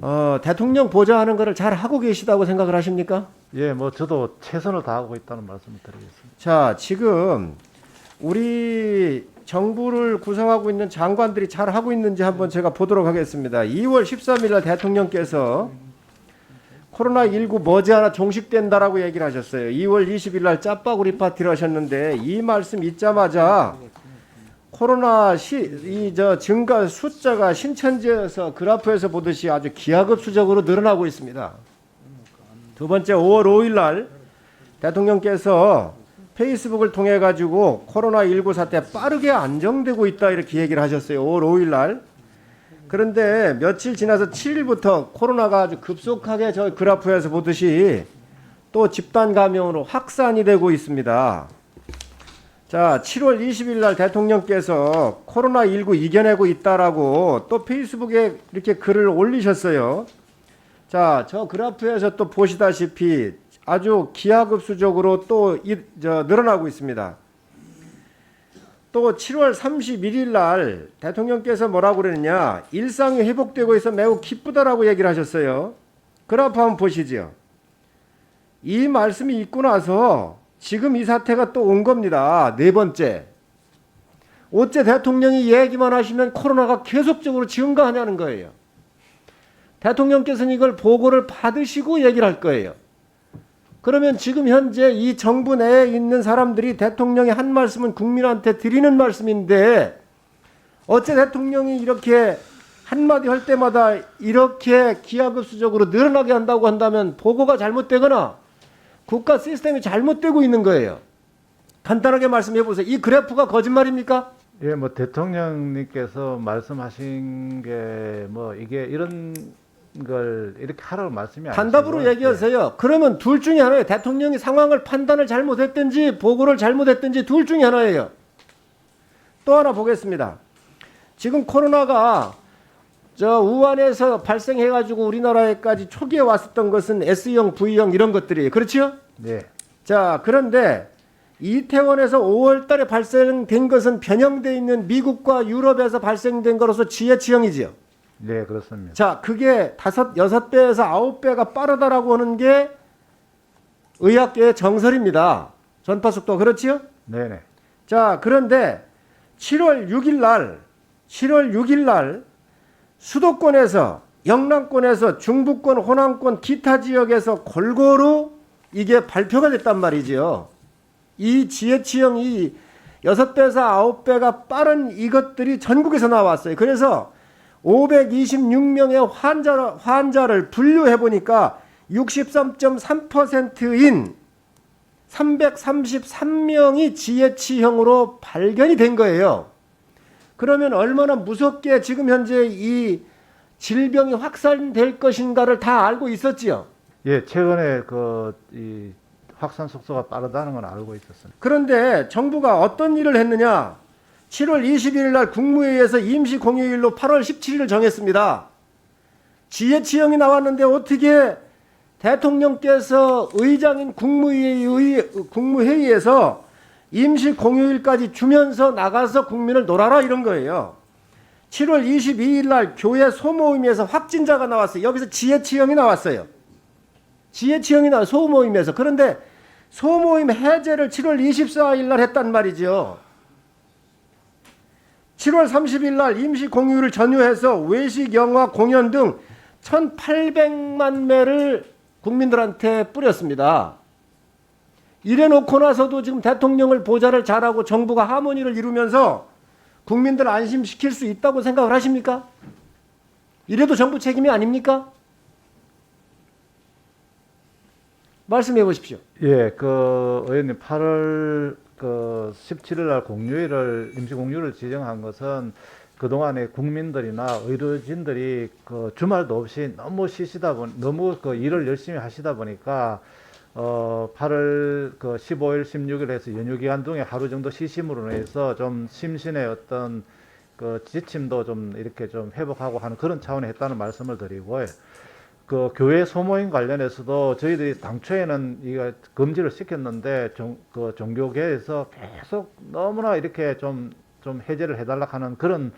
어, 대통령 보좌하는 것을 잘 하고 계시다고 생각을 하십니까? 예, 뭐 저도 최선을 다하고 있다는 말씀을 드리겠습니다. 자, 지금 우리 정부를 구성하고 있는 장관들이 잘 하고 있는지 한번 제가 보도록 하겠습니다. 2월 13일 날 대통령께서 코로나19 머지않아 종식된다라고 얘기를 하셨어요. 2월 20일 날 짜파구리 파티를 하셨는데 이 말씀 있자마자 코로나 시이저 증가 숫자가 신천지에서 그래프에서 보듯이 아주 기하급수적으로 늘어나고 있습니다. 두 번째 5월 5일 날 대통령께서 페이스북을 통해 가지고 코로나 19 사태 빠르게 안정되고 있다 이렇게 얘기를 하셨어요. 5월 5일 날. 그런데 며칠 지나서 7일부터 코로나가 아주 급속하게 저 그래프에서 보듯이 또 집단 감염으로 확산이 되고 있습니다. 자, 7월 20일 날 대통령께서 코로나19 이겨내고 있다라고 또 페이스북에 이렇게 글을 올리셨어요. 자, 저 그래프에서 또 보시다시피 아주 기하급수적으로 또 이, 저, 늘어나고 있습니다. 또 7월 31일 날 대통령께서 뭐라고 그랬느냐 일상이 회복되고 있어 매우 기쁘다라고 얘기를 하셨어요. 그래프 한번 보시죠. 이 말씀이 있고 나서 지금 이 사태가 또 온 겁니다. 네 번째. 어째 대통령이 얘기만 하시면 코로나가 계속적으로 증가하냐는 거예요. 대통령께서는 이걸 보고를 받으시고 얘기를 할 거예요. 그러면 지금 현재 이 정부 내에 있는 사람들이 대통령이 한 말씀은 국민한테 드리는 말씀인데 어째 대통령이 이렇게 한마디 할 때마다 이렇게 기하급수적으로 늘어나게 한다고 한다면 보고가 잘못되거나 국가 시스템이 잘못되고 있는 거예요. 간단하게 말씀해 보세요. 이 그래프가 거짓말입니까? 예, 뭐 대통령님께서 말씀하신 게 뭐 이게 이런 걸 이렇게 하라고 말씀이 아니고 단답으로 얘기하세요. 그러면 둘 중에 하나예요. 대통령이 상황을 판단을 잘못했든지 보고를 잘못했든지 둘 중에 하나예요. 또 하나 보겠습니다. 지금 코로나가 저 우한에서 발생해가지고 우리나라에까지 초기에 왔었던 것은 S형, V형 이런 것들이에요. 그렇죠? 네, 자, 그런데 이태원에서 5월 달에 발생된 것은 변형돼 있는 미국과 유럽에서 발생된 거로서 지혜치형이지요. 네 그렇습니다. 자, 그게 다섯, 여섯 배에서 아홉 배가 빠르다라고 하는 게 의학계의 정설입니다. 전파 속도 그렇지요? 네, 네, 자, 그런데 7월 6일 날, 7월 6일 날 수도권에서 영남권에서 중부권, 호남권 기타 지역에서 골고루 이게 발표가 됐단 말이지요. 이 지혜치형 이 여섯 배에서 아홉 배가 빠른 이것들이 전국에서 나왔어요. 그래서 526명의 환자, 환자를 분류해 보니까 63.3%인 333명이 지혜치형으로 발견이 된 거예요. 그러면 얼마나 무섭게 지금 현재 이 질병이 확산될 것인가를 다 알고 있었지요. 예, 최근에 그 이 확산 속도가 빠르다는 건 알고 있었습니다. 그런데 정부가 어떤 일을 했느냐? 7월 21일 날 국무회의에서 임시 공휴일로 8월 17일을 정했습니다. 지혜치형이 나왔는데 어떻게 대통령께서 의장인 국무회의, 국무회의에서 임시 공휴일까지 주면서 나가서 국민을 놀아라 이런 거예요. 7월 22일 날 교회 소모임에서 확진자가 나왔어요. 여기서 지혜치형이 나왔어요. 지혜치형이 나와 소모임에서. 그런데 소모임 해제를 7월 24일 날 했단 말이죠. 7월 30일 날 임시 공휴일을 전후해서 외식, 영화, 공연 등 1,800만 매를 국민들한테 뿌렸습니다. 이래 놓고 나서도 지금 대통령을 보좌를 잘하고 정부가 하모니를 이루면서 국민들 안심시킬 수 있다고 생각을 하십니까? 이래도 정부 책임이 아닙니까? 말씀해 보십시오. 예, 그 의원님 8월 그 17일 날 공휴일을 임시 공휴일을 지정한 것은 그동안에 국민들이나 의료진들이 그 주말도 없이 너무 쉬시다 보니 너무 그 일을 열심히 하시다 보니까 어 8월 그 15일, 16일 해서 연휴 기간 중에 하루 정도 쉬심으로 해서 좀 심신의 어떤 그 지침도 좀 이렇게 좀 회복하고 하는 그런 차원에 했다는 말씀을 드리고요. 그 교회 소모임 관련해서도 저희들이 당초에는 이거 금지를 시켰는데 종, 그 종교계에서 계속 너무나 이렇게 좀, 좀 해제를 해달라 하는 그런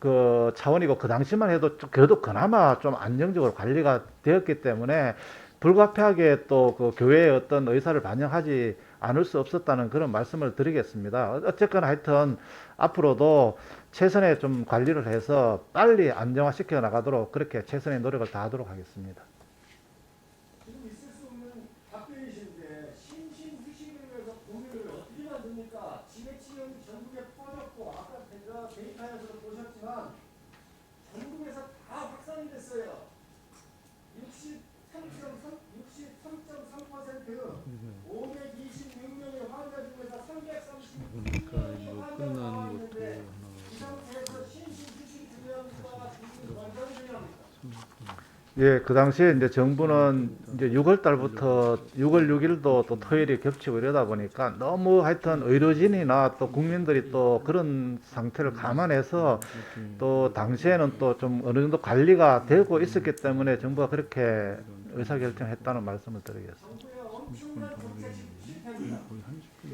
그 차원이고 그 당시만 해도 좀 그래도 그나마 좀 안정적으로 관리가 되었기 때문에 불가피하게 또 그 교회의 어떤 의사를 반영하지 않을 수 없었다는 그런 말씀을 드리겠습니다. 어- 어쨌거나 하여튼 앞으로도 최선의 좀 관리를 해서 빨리 안정화시켜 나가도록 그렇게 최선의 노력을 다하도록 하겠습니다. 지금 있을 수 없는 답변이신데 신신후식을 위해서 공유를 어떻게 만듭니까? 지배치는 전국에 퍼졌고 아까 제가 데이터에서도 보셨지만 전국에서 다 확산이 됐어요. 63.3 63.3% 526명의 환자 중에서 336명이 그러니까 이거 끝나는 것도 이 하나 상태에서 신신후식이 중요합니까? 중국 완전 중요합니까? 예, 그 당시에 이제 정부는 이제 6월 달부터 6월 6일도 또 토요일이 겹치고 이러다 보니까 너무 하여튼 의료진이나 또 국민들이 또 그런 상태를 감안해서 또 당시에는 또 좀 어느 정도 관리가 되고 있었기 때문에 정부가 그렇게 의사결정했다는 말씀을 드리겠습니다. 정부의 엄청난 정책 실패입니다. 거의 한 10분